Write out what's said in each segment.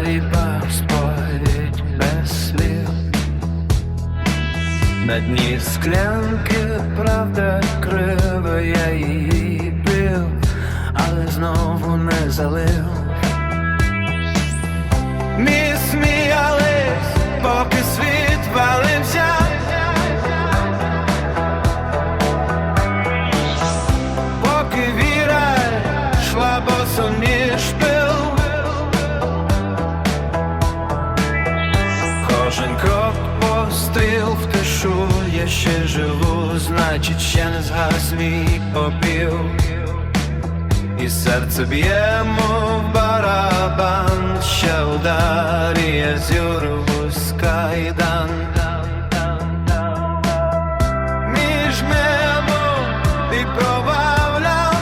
старій сповідь без слів. На дні склянки правда криво я її пив, але знову не залив. Я ще живу, значить ще не згас мій попіл. І серце б'є, мов барабан, ще ударі, я зюрву з кайдан. Між мемом і провалям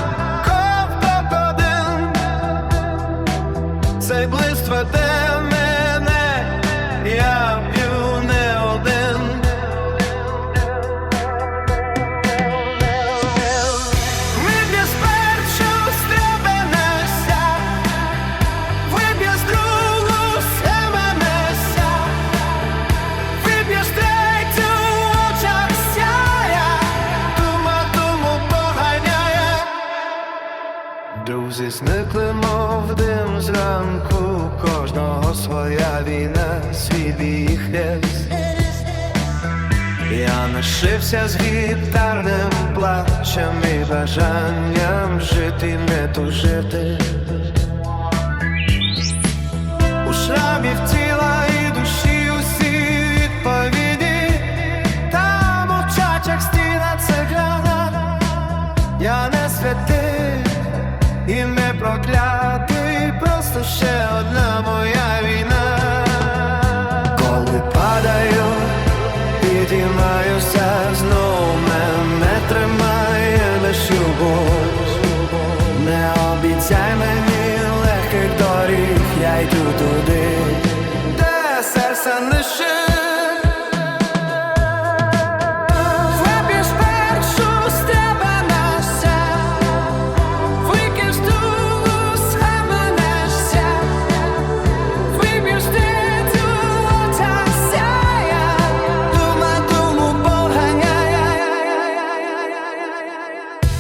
ковток один Цей блиск веде мене, я Зникли, мов дим зранку, кожного своя війна, свій бій хрест. Я нашився з гітарним плачем і бажанням жити, не тужити. У шрамі в тіла і не проклятий, просто ще одна моя війна. Коли падаю, підіймаюся знов мене тримає лиш любов. Не обіцяй мені легких доріг, я йду туди, де серце нищить. Виб'єш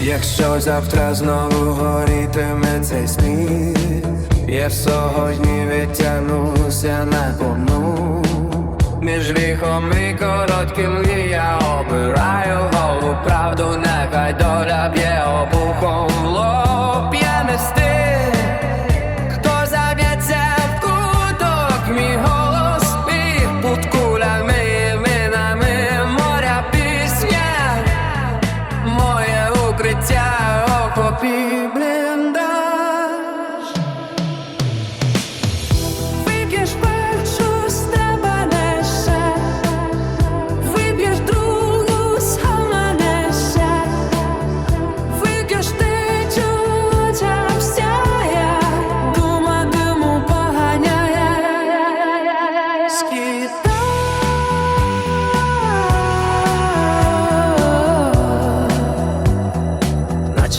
Якщо завтра знову горітиме цей сміх, я сьогодні відтягнуся на повну. Між віхом і коротким я обираю голу правду, нехай доля б'є обухом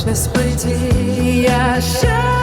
не спить, я ще.